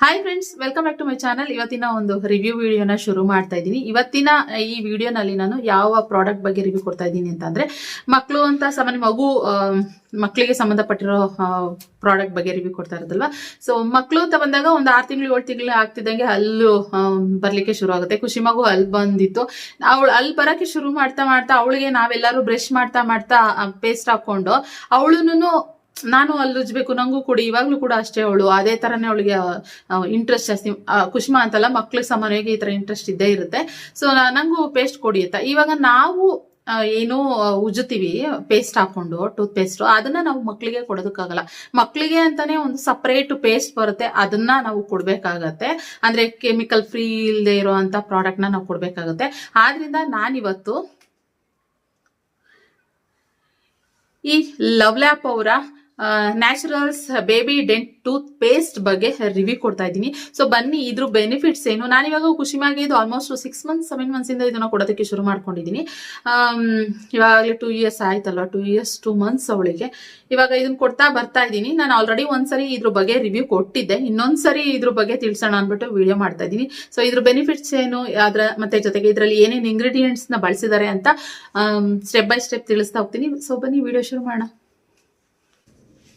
Hi friends welcome back to my channel ಇವತ್ತಿನ ಒಂದು review ವಿಡಿಯೋನ ಶುರು ಮಾಡ್ತಾ ಇದ್ದೀನಿ. ಇವತ್ತಿನ ಈ ವಿಡಿಯೋನಲ್ಲಿ ನಾನು ಯಾವ ಪ್ರಾಡಕ್ಟ್ ಬಗ್ಗೆ ರಿವ್ಯೂ ಕೊಡ್ತಾ ಇದ್ದೀನಿ ಅಂತಂದ್ರೆ ಮಕ್ಕಳು ಅಂತ ಸಾಮಾನ್ಯ ಮಗು ಮಕ್ಕಳಿಗೆ ಸಂಬಂಧಪಟ್ಟಿರೋ ಪ್ರಾಡಕ್ಟ್ ಬಗ್ಗೆ ರಿವ್ಯೂ ಕೊಡ್ತಾ ಇರೋದಲ್ವಾ? ಸೊ ಮಕ್ಕಳು ಅಂತ ಬಂದಾಗ ಒಂದು ಆರು ತಿಂಗಳು, ಏಳು ತಿಂಗಳು ಆಗ್ತಿದ್ದಂಗೆ ಅಲ್ಲು ಬರಲಿಕ್ಕೆ ಶುರು ಆಗುತ್ತೆ. ಖುಷಿ ಮಗು ಅಲ್ಲಿ ಬಂದಿತ್ತು. ಅವಳು ಅಲ್ಲಿ ಬರಕ್ಕೆ ಶುರು ಮಾಡ್ತಾ ಮಾಡ್ತಾ ಅವಳಿಗೆ ನಾವೆಲ್ಲರೂ ಬ್ರಷ್ ಮಾಡ್ತಾ ಮಾಡ್ತಾ ಪೇಸ್ಟ್ ಹಾಕೊಂಡು ಅವಳುನು ನಾನು ಅಲ್ಲಿ ಉಜ್ಬೇಕು ನಂಗೂ ಕೊಡಿ, ಇವಾಗ್ಲೂ ಕೂಡ ಅಷ್ಟೇ ಅವಳು. ಅದೇ ತರನೇ ಅವಳಿಗೆ ಇಂಟ್ರೆಸ್ಟ್ ಜಾಸ್ತಿ ಕುಷ್ಮಾ ಅಂತಲ್ಲ, ಮಕ್ಳಿಗೆ ಸಾಮಾನ್ಯವಾಗಿ ಈ ತರ ಇಂಟ್ರೆಸ್ಟ್ ಇದ್ದೇ ಇರುತ್ತೆ. ಸೊ ನಂಗೂ ಪೇಸ್ಟ್ ಕೊಡಿ ಅಂತ. ಇವಾಗ ನಾವು ಏನು ಉಜ್ಜುತ್ತೀವಿ ಪೇಸ್ಟ್ ಹಾಕೊಂಡು ಟೂತ್ ಪೇಸ್ಟ್ ಅದನ್ನ ನಾವು ಮಕ್ಕಳಿಗೆ ಕೊಡೋದಕ್ಕಾಗಲ್ಲ. ಮಕ್ಕಳಿಗೆ ಅಂತಾನೆ ಒಂದು ಸಪರೇಟ್ ಪೇಸ್ಟ್ ಬರುತ್ತೆ. ಅದನ್ನ ನಾವು ಕೊಡ್ಬೇಕಾಗತ್ತೆ. ಅಂದ್ರೆ ಕೆಮಿಕಲ್ ಫ್ರೀ ಇಲ್ಲದೆ ಇರುವಂತ ಪ್ರಾಡಕ್ಟ್ನ ನಾವು ಕೊಡ್ಬೇಕಾಗತ್ತೆ. ಆದ್ರಿಂದ ನಾನಿವತ್ತು ಈ ಲವ್ ಲ್ಯಾಪ್ ಅವರ naturals baby dent tooth paste ಬಗ್ಗೆ ರಿವ್ಯೂ ಕೊಡ್ತಾ ಇದ್ದೀನಿ. ಸೊ ಬನ್ನಿ, ಇದ್ರ ಬೆನಿಫಿಟ್ಸ್ ಏನು? ನಾನು ನಾನಿವಾಗ ಖುಷಿಯಾಗಿ ಇದು almost six months seven months ಇಂದ ಇದನ್ನ ಕೊಡೋದಕ್ಕೆ ಶುರು ಮಾಡ್ಕೊಂಡಿದ್ದೀನಿ. ಇವಾಗಲೇ ಟೂ ಇಯರ್ಸ್ ಆಯ್ತಲ್ವಾ? ಟೂ ಇಯರ್ಸ್ ಟೂ ಮಂತ್ಸ್ ಅವಳಿಗೆ. ಇವಾಗ ಇದನ್ನ ಕೊಡ್ತಾ ಬರ್ತಾ ಇದ್ದೀನಿ. ನಾನು ಆಲ್ರೆಡಿ ಒಂದ್ಸರಿ ಇದ್ರ ಬಗ್ಗೆ ರಿವ್ಯೂ ಕೊಟ್ಟಿದ್ದೆ. ಇನ್ನೊಂದ್ಸರಿ ಇದ್ರ ಬಗ್ಗೆ ತಿಳಿಸೋಣ ಅಂದ್ಬಿಟ್ಟು ವಿಡಿಯೋ ಮಾಡ್ತಾ ಇದ್ದೀನಿ. ಸೊ ಇದ್ರ ಬೆನಿಫಿಟ್ಸ್ ಏನು? ಅದರ ಮತ್ತೆ ಜೊತೆಗೆ ಇದರಲ್ಲಿ ಏನೇನು ಇಂಗ್ರೀಡಿಯೆಂಟ್ಸ್ನ ಬಳಸಿದ್ದಾರೆ ಅಂತ ಸ್ಟೆಪ್ ಬೈ ಸ್ಟೆಪ್ ತಿಳಿಸ್ತಾ ಹೋಗ್ತೀನಿ. ಸೊ ಬನ್ನಿ ವಿಡಿಯೋ ಶುರು ಮಾಡೋಣ.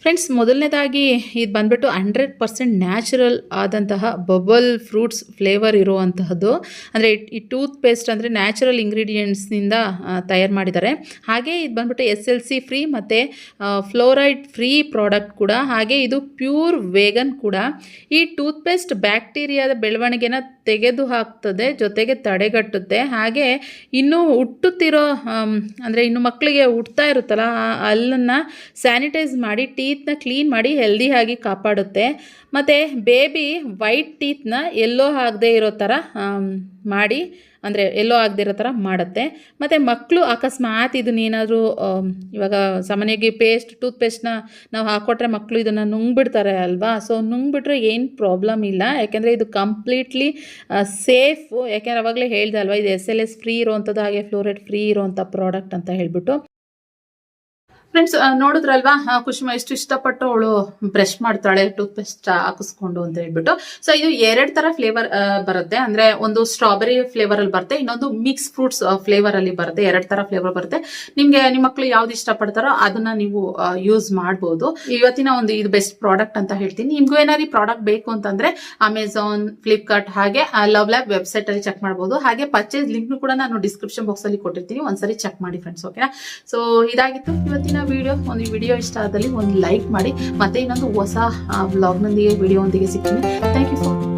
ಫ್ರೆಂಡ್ಸ್ ಮೊದಲನೇದಾಗಿ ಇದು ಬಂದ್ಬಿಟ್ಟು ಹಂಡ್ರೆಡ್ ಪರ್ಸೆಂಟ್ ನ್ಯಾಚುರಲ್ ಆದಂತಹ ಬಬಲ್ ಫ್ರೂಟ್ಸ್ ಫ್ಲೇವರ್ ಇರುವಂತಹದ್ದು. ಅಂದರೆ ಈ ಟೂತ್ ಪೇಸ್ಟ್ ಅಂದರೆ ನ್ಯಾಚುರಲ್ ಇಂಗ್ರೀಡಿಯೆಂಟ್ಸ್ನಿಂದ ತಯಾರು ಮಾಡಿದ್ದಾರೆ. ಹಾಗೆ ಇದು ಬಂದ್ಬಿಟ್ಟು ಎಸ್ ಎಲ್ ಸಿ ಫ್ರೀ ಮತ್ತು ಫ್ಲೋರೈಡ್ ಫ್ರೀ ಪ್ರಾಡಕ್ಟ್ ಕೂಡ. ಹಾಗೆ ಇದು ಪ್ಯೂರ್ ವೇಗನ್ ಕೂಡ. ಈ ಟೂತ್ ಪೇಸ್ಟ್ ಬ್ಯಾಕ್ಟೀರಿಯಾದ ಬೆಳವಣಿಗೆನ ತೆಗೆದು ಹಾಕ್ತದೆ, ಜೊತೆಗೆ ತಡೆಗಟ್ಟುತ್ತೆ. ಹಾಗೆ ಇನ್ನೂ ಹುಟ್ಟುತ್ತಿರೋ ಅಂದರೆ ಇನ್ನು ಮಕ್ಕಳಿಗೆ ಹುಟ್ತಾ ಇರುತ್ತಲ್ಲ ಅಲ್ಲನ್ನು ಸ್ಯಾನಿಟೈಸ್ ಮಾಡಿ ಟೀತ್ನ ಕ್ಲೀನ್ ಮಾಡಿ ಹೆಲ್ದಿ ಆಗಿ ಕಾಪಾಡುತ್ತೆ. ಮತ್ತು ಬೇಬಿ ವೈಟ್ ಟೀತ್ನ ಎಲ್ಲೋ ಆಗದೆ ಇರೋ ಥರ ಮಾಡಿ, ಅಂದರೆ ಎಲ್ಲೋ ಆಗದಿರೋ ಥರ ಮಾಡುತ್ತೆ. ಮತ್ತು ಮಕ್ಕಳು ಅಕಸ್ಮಾತ್ ಇದನ್ನೇನಾದರೂ ಇವಾಗ ಸಾಮಾನ್ಯವಾಗಿ ಪೇಸ್ಟ್ ಟೂತ್ ಪೇಸ್ಟ್ನ ನಾವು ಹಾಕ್ಕೊಟ್ರೆ ಮಕ್ಕಳು ಇದನ್ನು ನುಂಗ್ಬಿಡ್ತಾರೆ ಅಲ್ವಾ? ಸೊ ನುಂಗ್ಬಿಟ್ರೆ ಏನು ಪ್ರಾಬ್ಲಮ್ ಇಲ್ಲ. ಯಾಕೆಂದರೆ ಇದು ಕಂಪ್ಲೀಟ್ಲಿ ಸೇಫು ಯಾಕೆಂದರೆ ಅವಾಗಲೇ ಹೇಳ್ದೆ ಅಲ್ವಾ, ಇದು ಎಸ್ ಎಲ್ ಎಸ್ ಫ್ರೀ ಇರೋವಂಥದ್ದು, ಹಾಗೆ ಫ್ಲೋರೈಡ್ ಫ್ರೀ ಇರೋವಂಥ ಪ್ರಾಡಕ್ಟ್ ಅಂತ ಹೇಳ್ಬಿಟ್ಟು. ಫ್ರೆಂಡ್ಸ್ ನೋಡಿದ್ರಲ್ವಾ? ಕುಸುಮ ಎಷ್ಟು ಇಷ್ಟಪಟ್ಟು ಅವಳು ಬ್ರಷ್ ಮಾಡ್ತಾಳೆ ಟೂತ್ ಪೇಸ್ಟ್ ಹಾಕಿಸ್ಕೊಂಡು ಅಂತ ಹೇಳ್ಬಿಟ್ಟು. ಸೊ ಇದು ಎರಡ್ ತರ ಫ್ಲೇವರ್ ಬರುತ್ತೆ. ಅಂದ್ರೆ ಒಂದು ಸ್ಟ್ರಾಬೆರಿ ಫ್ಲೇವರ್ ಅಲ್ಲಿ ಬರುತ್ತೆ, ಇನ್ನೊಂದು ಮಿಕ್ಸ್ ಫ್ರೂಟ್ಸ್ ಫ್ಲೇವರ್ ಅಲ್ಲಿ ಬರುತ್ತೆ. ಎರಡ್ ತರ ಫ್ಲೇವರ್ ಬರುತ್ತೆ. ನಿಮ್ಗೆ ನಿಮ್ಮ ಮಕ್ಕಳು ಯಾವ್ದು ಇಷ್ಟಪಡ್ತಾರೋ ಅದನ್ನ ನೀವು ಯೂಸ್ ಮಾಡಬಹುದು ಇವತ್ತಿನ ಒಂದು ಇದು ಬೆಸ್ಟ್ ಪ್ರಾಡಕ್ಟ್ ಅಂತ ಹೇಳ್ತೀನಿ. ನಿಮ್ಗೂ ಏನಾದ್ರು ಪ್ರಾಡಕ್ಟ್ ಬೇಕು ಅಂತಂದ್ರೆ ಅಮೆಝಾನ್ ಫ್ಲಿಪ್ಕಾರ್ಟ್ ಹಾಗೆ ಲವ್ ಲ್ಯಾಬ್ ವೆಬ್ಸೈಟ್ ಅಲ್ಲಿ ಚೆಕ್ ಮಾಡಬಹುದು ಹಾಗೆ ಪರ್ಚೇಸ್ ಲಿಂಕ್ ಕೂಡ ನಾನು ಡಿಸ್ಕ್ರಿಪ್ಷನ್ ಬಾಕ್ಸ್ ಅಲ್ಲಿ ಕೊಟ್ಟಿರ್ತೀನಿ. ಒಂದ್ಸರಿ ಚೆಕ್ ಮಾಡಿ ಫ್ರೆಂಡ್ಸ್ ಓಕೆನಾ ಸೊ ಇದಾಗಿತ್ತು ಇವತ್ತಿನ ವಿಡಿಯೋ ಒಂದು ವಿಡಿಯೋ ಇಷ್ಟ ಆದಲ್ಲಿ ಒಂದು ಲೈಕ್ ಮಾಡಿ, ಮತ್ತೆ ಇನ್ನೊಂದು ಹೊಸ ಬ್ಲಾಗ್ನೊಂದಿಗೆ ವಿಡಿಯೋ ಒಂದಿಗೆ ಸಿಗ್ತೀನಿ. Thank you for